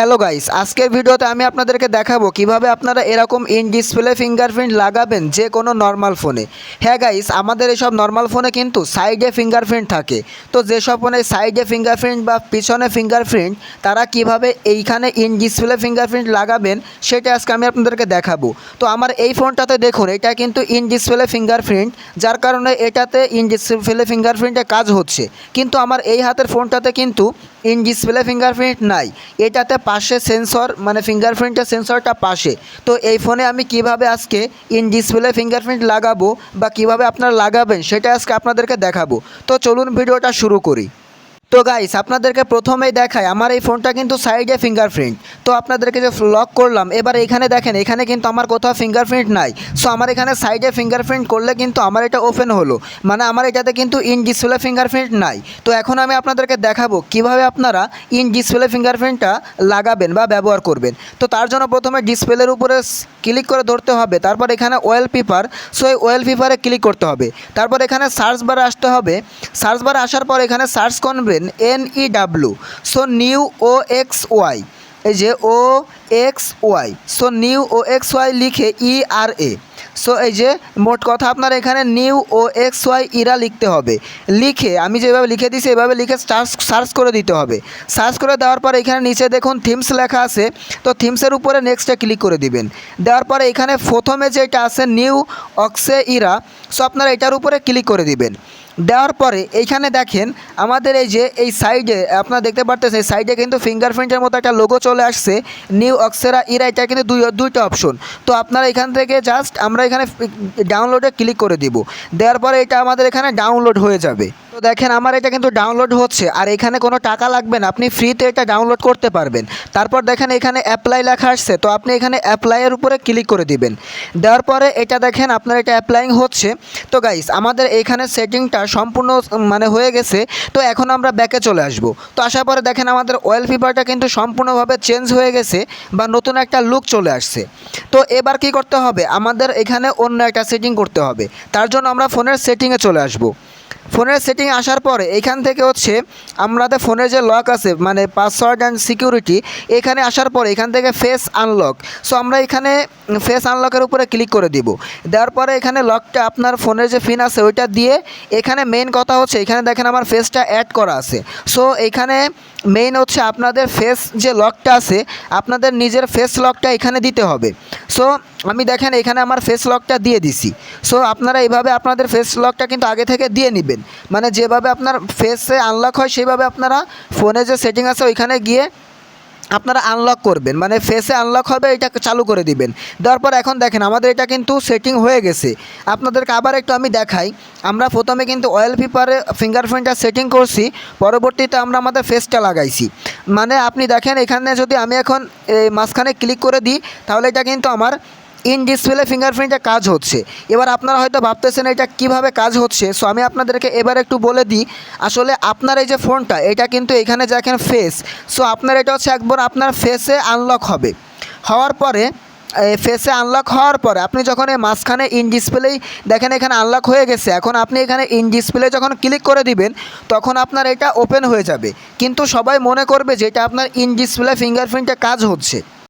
Hello guys, আজকের ভিডিওতে আমি আপনাদেরকে দেখাবো কীভাবে আপনারা এরকম ইন ডিসপ্লে ফিঙ্গারপ্রিন্ট লাগাবেন যে কোনো নর্মাল ফোনে হ্যাঁ গাইস, আমাদের এসব নর্মাল ফোনে কিন্তু সাইডে ফিঙ্গারপ্রিন্ট থাকে। তো যেসব ফোনে সাইডে ফিঙ্গারপ্রিন্ট বা পিছনে ফিঙ্গারপ্রিন্ট তারা কীভাবে এইখানে ইন ডিসপ্লে ফিঙ্গারপ্রিন্ট লাগাবেন, সেটা আজকে আমি আপনাদেরকে দেখাবো। তো আমার এই ফোনটাতে দেখুন, এটা কিন্তু ইন ডিসপ্লে ফিঙ্গারপ্রিন্ট যার কারণে এটাতে ইন ডিসপ্লে ফিঙ্গারপ্রিন্টে কাজ হচ্ছে। কিন্তু আমার এই হাতের ফোনটাতে কিন্তু ইন ডিসপ্লে ফিঙ্গারপ্রিন্ট নাই। এটাতে পাশে সেন্সর মানে ফিঙ্গারপ্রিন্টের সেন্সরটা পাশে। তো এই ফোনে আমি কীভাবে আজকে ইন ডিসপ্লে ফিঙ্গারপ্রিন্ট লাগাবো বা কীভাবে আপনারা লাগাবেন, সেটা আজকে আপনাদেরকে দেখাবো। তো চলুন ভিডিওটা শুরু করি। তো গাইস আপনাদেরকে প্রথমেই দেখায় আমার এই ফোনটা কিন্তু সাইডে ফিঙ্গারপ্রিন্ট তো আপনাদেরকে যে লক করলাম, এবার এখানে দেখেন, এখানে কিন্তু আমার কোথাও ফিঙ্গারপ্রিন্ট নাই। সো আমার এখানে সাইডে ফিঙ্গারপ্রিন্ট করলে কিন্তু আমার এটা ওপেন হলো। মানে আমার এটাতে কিন্তু ইন ডিসপ্লে ফিঙ্গারপ্রিন্ট নাই। তো এখন আমি আপনাদেরকে দেখাবো কীভাবে আপনারা ইন ডিসপ্লে ফিঙ্গারপ্রিন্টটা লাগাবেন বা ব্যবহার করবেন। তো তার জন্য প্রথমে ডিসপ্লের উপরে ক্লিক করে ধরতে হবে। তারপর এখানে ওয়েল পেপার সো এই ওয়েল পেপারে ক্লিক করতে হবে। তারপর এখানে সার্চ বারে আসতে হবে। সার্চ বারে আসার পর এখানে সার্চ করবেন N E W so new O X Y এই যে O X Y so new O X Y লিখে ই আর এ সো এই যে মোট কথা আপনার এখানে new O X Y era লিখতে হবে। লিখে, আমি যেভাবে লিখে দিছি, এভাবে লিখে সার্চ সার্চ করে দিতে হবে। সার্চ করে দেওয়ার পর এখানে নিচে দেখুন থিমস লেখা আছে, তো থিমসের উপরে নেক্সটে ক্লিক করে দিবেন। দেওয়ার পরে এখানে প্রথমে যেটা আছে নিউ অক্সে ইরা সো আপনারা এটার উপরে ক্লিক করে দিবেন। দেওয়ার পরে এইখানে দেখেন আমাদের এই যে, এই সাইডে আপনারা দেখতে পারতেছেন সাইডে কিন্তু ফিঙ্গারপ্রিন্টের মতো একটা লোগো চলে আসছে নিউ অক্সেরা ইরা এটা কিন্তু দুই, দুইটা অপশন তো আপনারা এখান থেকে জাস্ট আমরা এখানে ডাউনলোডে ক্লিক করে দিব। দেওয়ার পরে এটা আমাদের এখানে ডাউনলোড হয়ে যাবে। দেখেন, আমার এটা কিন্তু ডাউনলোড হচ্ছে, আর এখানে কোনো টাকা লাগবে না, আপনি ফ্রিতে এটা ডাউনলোড করতে পারবেন। তারপর দেখেন, এখানে অ্যাপ্লাই লেখা আসছে, তো আপনি এখানে অ্যাপ্লাইয়ের উপরে ক্লিক করে দিবেন। দেওয়ার পরে এটা দেখেন, আপনার এটা অ্যাপ্লাইং হচ্ছে। তো গাইস আমাদের এখানে সেটিংটা সম্পূর্ণ মানে হয়ে গেছে, তো এখন আমরা ব্যাকে চলে আসব। তো আসার পরে দেখেন, আমাদের অয়েল পেপারটা কিন্তু সম্পূর্ণভাবে চেঞ্জ হয়ে গেছে, বা নতুন একটা লুক চলে আসছে। তো এবার কি করতে হবে? আমাদের এখানে অন্য একটা সেটিং করতে হবে। তার জন্য আমরা ফোনের সেটিংয়ে চলে আসব। ফোনের সেটিং আসার পরে এখান থেকে হচ্ছে আমাদের ফোনের যে লক আছে মানে পাসওয়ার্ড অ্যান্ড সিকিউরিটি এখানে আসার পরে এখান থেকে ফেস আনলক সো আমরা এখানে ফেস আনলকের উপরে ক্লিক করে দিব। দেওয়ার পরে এখানে লকটা আপনার ফোনের যে ফিন আছে, ওইটা দিয়ে এখানে মেন কথা হচ্ছে, এখানে দেখেন আমার ফেসটা অ্যাড করা আছে। সো এখানে মেইন হচ্ছে আপনাদের ফেস যে লকটা আছে, আপনাদের নিজের ফেস লকটা এখানে দিতে হবে। সো আমি দেখেন এখানে আমার ফেস লকটা দিয়ে দিছি। সো আপনারা এইভাবে আপনাদের ফেস লকটা কিন্তু আগে থেকে দিয়ে নেবেন। মানে যেভাবে আপনার ফেসে আনলক হয় সেইভাবে আপনারা ফোনে যে সেটিং আছে, ওইখানে গিয়ে আপনারা আনলক করবেন মানে ফেসে আনলক হবে, এটা চালু করে দিবেন। দেওয়ার পর এখন দেখেন, আমাদের এটা কিন্তু সেটিং হয়ে গেছে। আপনাদেরকে আবার একটু আমি দেখাই, আমরা প্রথমে কিন্তু অয়েল পেপারে ফিঙ্গারপ্রিন্টটা সেটিং করছি, পরবর্তীতে আমরা আমাদের ফেসটা লাগাইছি। মানে আপনি দেখেন, এখানে যদি আমি এখন এই মাঝখানে ক্লিক করে দিই, তাহলে এটা কিন্তু আমার ইন ডিসপ্লে ফিঙ্গারপ্রিন্টে কাজ হচ্ছে। এবার আপনারা হয়তো ভাবতেছেন এটা কীভাবে কাজ হচ্ছে সো আমি আপনাদেরকে এবার একটু বলে দিই, আসলে আপনার এই যে ফোনটা, এটা কিন্তু এখানে দেখেন ফেস সো আপনার এটা হচ্ছে একবার আপনার ফেসে আনলক হবে। হওয়ার পরে ফেসে আনলক হওয়ার পরে আপনি যখন এই মাঝখানে ইন ডিসপ্লেই দেখেন এখানে আনলক হয়ে গেছে, এখন আপনি এখানে ইন ডিসপ্লে যখন ক্লিক করে দিবেন, তখন আপনার এটা ওপেন হয়ে যাবে। কিন্তু সবাই মনে করবে যে এটা আপনার ইন ডিসপ্লে ফিঙ্গারপ্রিন্টে কাজ হচ্ছে।